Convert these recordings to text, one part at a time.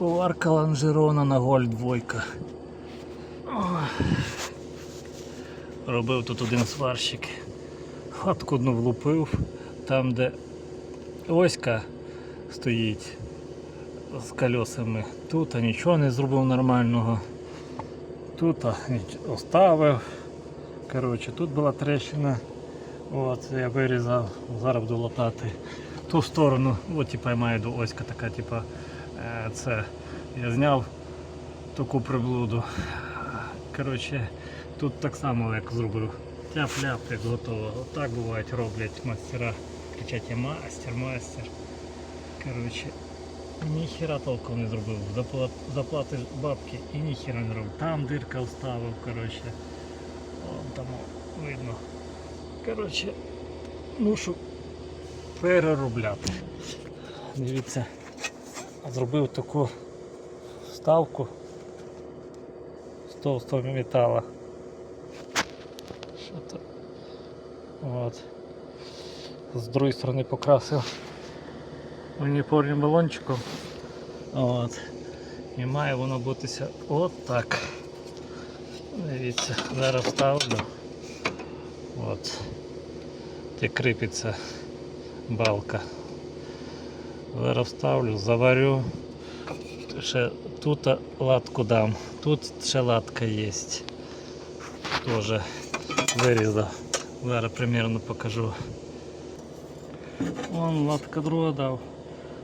Поварка лонжерована на голь двойка. Робив тут один сварщик. Хатку одну влупив, там де оська стоїть з колесами. Тут нічого не зробив нормального. Тут оставив. Коротше, тут була трещина. От, я вирізав, зараз буду латати. Ту сторону, от я маю до оська така, типа це. Я зняв таку приблуду. Коротше, тут так само як зробив. Тяп-ляп, як готово. Отак бувають роблять мастера. Кричать я мастер, мастер. Коротше, ніхіра толком не зробив. Запла- Заплатиш бабки і ніхіра не робив. Там дирка вставив, коротше. Вон там видно. Коротше, мушу переробляти. Дивіться, зробив таку вставку з товстого то? От. З другої сторони покрасив уніформним балончиком. От. І має воно бутися от так. Дивіться, зараз ставлю. От. Де кріпиться балка. Зараз ставлю, заварю. Ще тут латку дам. Тут ще латка є. Тоже вирізав. Зараз примірно покажу. Вон латка друга дав.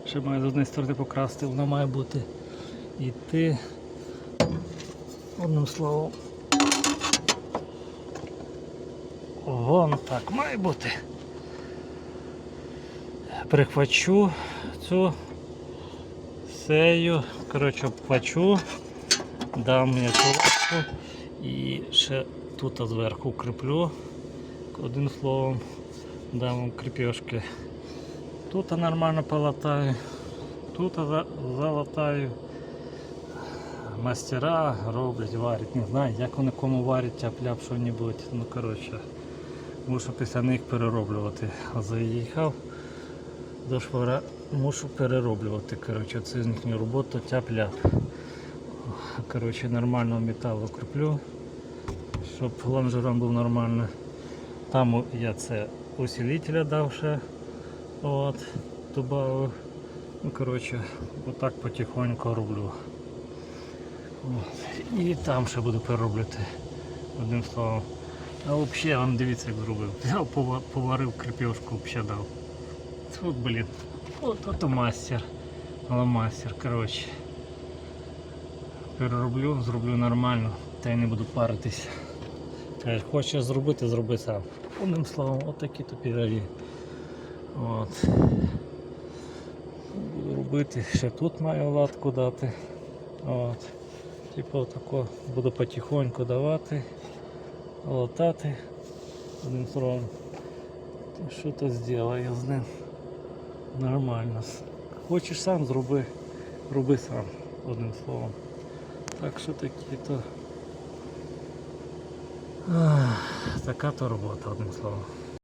Ще має з однієї сторони покрасти, вона має бути йти. Одним словом. Вон так має бути. Прихвачу цю сею, коротше, обхвачу, дам м'яколку і ще тут зверху укріплю. Одним словом, дам кріпешки. Тут нормально полатаю, тут залатаю. Мастера роблять, варять, не знаю, як вони кому варять тяп-ляп що-небудь. Ну коротше, мушу після них перероблювати. Заїхав до швара, мушу перероблювати. Коротше, це з їхня робота тяп-ляп. Коротше, нормального металу круплю, щоб лонжерон був нормальний. Там я це усилителя дав ще. От, добавив. Ну, коротше, отак потихоньку роблю. От. І там ще буду перероблювати. Одним словом. А взагалі, вам дивіться, як зробив. Пова- поварив крепежку, взагалі дав. От, блін. От, от мастер. Але мастер, коротше. Перероблю, зроблю нормально, та й не буду паритись. Хочеш зробити, зроби сам. Одним словом, отакі то піраги. От. Буду робити, ще тут маю латку дати. От. Типу отако буду потихоньку давати, латати. Одним словом. Що то зроблю з ним. Нормально. Хочеш сам зроби, роби сам, одним словом. Так що такі то. Така то робота, одним словом.